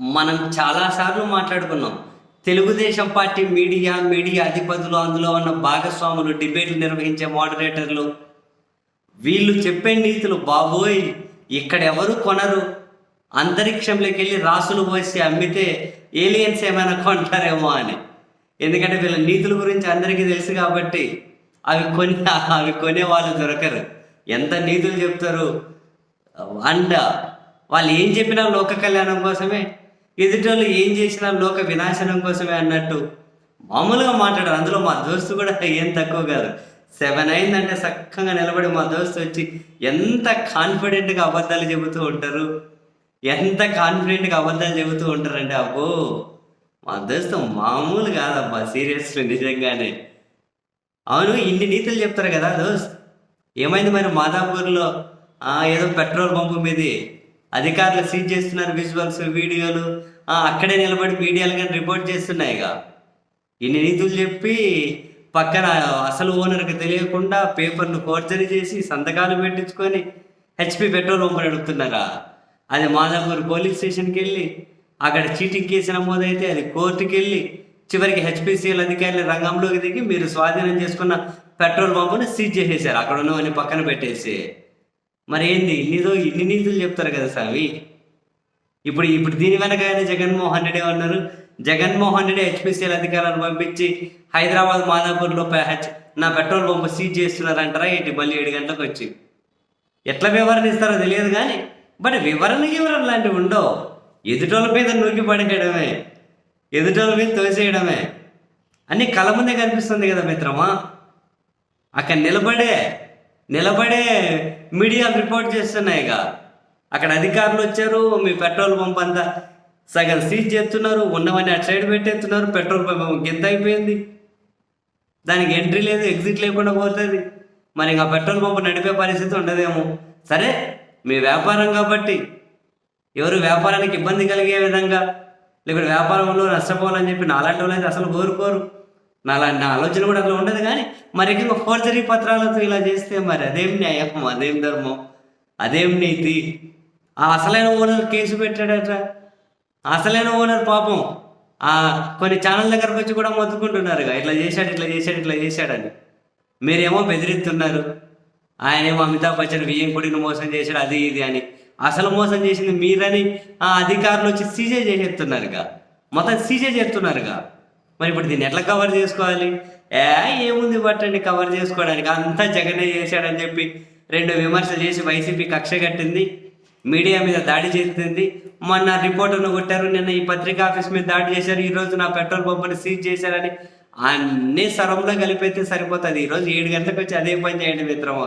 మనం చాలాసార్లు మాట్లాడుకున్నాం. తెలుగుదేశం పార్టీ మీడియా మీడియా అధిపతులు అందులో ఉన్న భాగస్వాములు డిబేట్లు నిర్వహించే మోడరేటర్లు. వీళ్ళు చెప్పే నీతులు బాబోయ్ ఇక్కడ ఎవరు కొనరు. అంతరిక్షంలోకి వెళ్ళి రాసులు పోసి అమ్మితే ఏలియన్స్ ఏమైనా కొంటారేమో అని. ఎందుకంటే వీళ్ళ నీతుల గురించి అందరికీ తెలుసు కాబట్టి అవి కొని అవి కొనే వాళ్ళు దొరకరు. ఎంత నీతులు చెప్తారు? అండ్ వాళ్ళు ఏం చెప్పినా లోక కళ్యాణం కోసమే. ఎదుటోళ్ళు ఏం చేసినా లోక వినాశనం కోసమే అన్నట్టు మామూలుగా మాట్లాడారు. అందులో మా దోస్తు కూడా ఏం తక్కువ కాదు. సెవెన్ అయిందంటే చక్కగా నిలబడి మా దోస్తు వచ్చి ఎంత కాన్ఫిడెంట్గా అబద్ధాలు చెబుతూ ఉంటారు? ఎంత కాన్ఫిడెంట్గా అబద్ధాలు చెబుతూ ఉంటారంటే అబ్బో మా దోస్తు మామూలు కాదబ్బా సీరియస్లీ నిజంగానే. అవును ఇన్ని నీతులు చెప్తారు కదా దోస్త్. ఏమైంది మరి మాదాపూర్లో? ఏదో పెట్రోల్ పంపు మీది అధికారులు సీజ్ చేస్తున్నారు విజువల్స్ వీడియోలు. అక్కడే నిలబడి మీడియాలు కానీ రిపోర్ట్ చేస్తున్నాయిగా ఇన్ని నీతులు చెప్పి పక్కన అసలు ఓనర్కి తెలియకుండా పేపర్ను ఫోర్జరీ చేసి సంతకాలు పెట్టించుకొని హెచ్పి పెట్రోల్ పంపు నడుపుతున్నారా? అది మాదాపూర్ పోలీస్ స్టేషన్కి వెళ్ళి అక్కడ చీటింగ్ కేసు నమోదైతే అది కోర్టుకి వెళ్ళి చివరికి హెచ్పిసిఎల్ అధికారులు రంగంలోకి దిగి మీరు స్వాధీనం చేసుకున్న పెట్రోల్ పంపును సీజ్ చేసేసారు అక్కడ ఉన్నవన్నీ పక్కన పెట్టేసి. మరి ఏంది ఇన్నిదో ఇన్ని నీతులు చెప్తారు కదా సావి. ఇప్పుడు ఇప్పుడు దీని వెనకనే జగన్మోహన్ రెడ్డి ఉన్నారు జగన్మోహన్ రెడ్డి హెచ్పిసిఎల్ అధికారులను పంపించి హైదరాబాద్ మాదాపూర్లో హెచ్ నా పెట్రోల్ పంపు సీజ్ చేస్తున్నారంటారా ఏంటి? మళ్ళీ ఏడు గంటలకు వచ్చి. ఎట్లా వివరణ ఇస్తారో తెలియదు కానీ బట్ వివరణ వివరణ లాంటివి ఉండవు? ఎదుటోళ్ళ మీద నూకి పడకేయడమే ఎదుటోళ్ళ మీద తోసేయడమే. అన్ని కళ్ళ ముందే కనిపిస్తుంది కదా మిత్రమా? అక్కడ నిలబడే నిలబడే మీడియా రిపోర్ట్ చేస్తున్నాయిగా అక్కడ అధికారులు వచ్చారు మీ పెట్రోల్ పంప్ అంతా సగం సీజ్ చేస్తున్నారు ఉన్నవన్నీ అటు సైడ్ పెట్టేస్తున్నారు పెట్రోల్ పంప్ గింత అయిపోయింది. దానికి ఎంట్రీ లేదు ఎగ్జిట్ లేకుండా పోతుంది. మరి ఇంకా పెట్రోల్ పంపు నడిపే పరిస్థితి ఉండదేమో. సరే మీ వ్యాపారం కాబట్టి ఎవరు వ్యాపారానికి ఇబ్బంది కలిగే విధంగా లేకపోతే వ్యాపారంలో నష్టపోవాలని చెప్పి నాలాంటి వాళ్ళు అయితే అసలు కోరుకోరు. నాలా నా ఆలోచన కూడా అట్లా ఉండదు కానీ మరి ఇంకా ఫోర్జరీ పత్రాలతో ఇలా చేస్తే మరి అదేం న్యాయం అదేం ధర్మం అదేం నీతి? ఆ అసలైన ఓనర్ కేసు పెట్టాడట. అసలైన ఓనర్ పాపం ఆ కొన్ని ఛానల్ దగ్గరకు వచ్చి కూడా మొత్తుకుంటున్నారుగా. ఇట్లా చేశాడు ఇట్లా చేశాడు ఇట్లా చేశాడని. మీరేమో బెదిరిస్తున్నారు. ఆయనేమో అమితాబ్ బచ్చన్ వియ్యంకుడిని మోసం చేశాడు అది ఇది అని. అసలు మోసం చేసింది మీరని ఆ అధికారులు వచ్చి సీజే చేసేస్తున్నారుగా. మొత్తం సీజే చేస్తున్నారుగా. మరి ఇప్పుడు దీన్ని ఎట్లా కవర్ చేసుకోవాలి? ఏ ఏముంది పట్టండి కవర్ చేసుకోవడానికి? అంతా జగనే చేశాడని చెప్పి రెండు విమర్శలు చేసి వైసీపీ కక్ష కట్టింది మీడియా మీద దాడి చేస్తుంది మొన్న రిపోర్టర్ను కొట్టారు నిన్న ఈ పత్రికా ఆఫీస్ మీద దాడి చేశారు ఈరోజు నా పెట్రోల్ పంపుని సీజ్ చేశారని. అన్ని సరంలో కలిపైతే సరిపోతుంది. ఈ రోజు ఏడు గంటలకు వచ్చి అదే పని చేయండి మిత్రమా.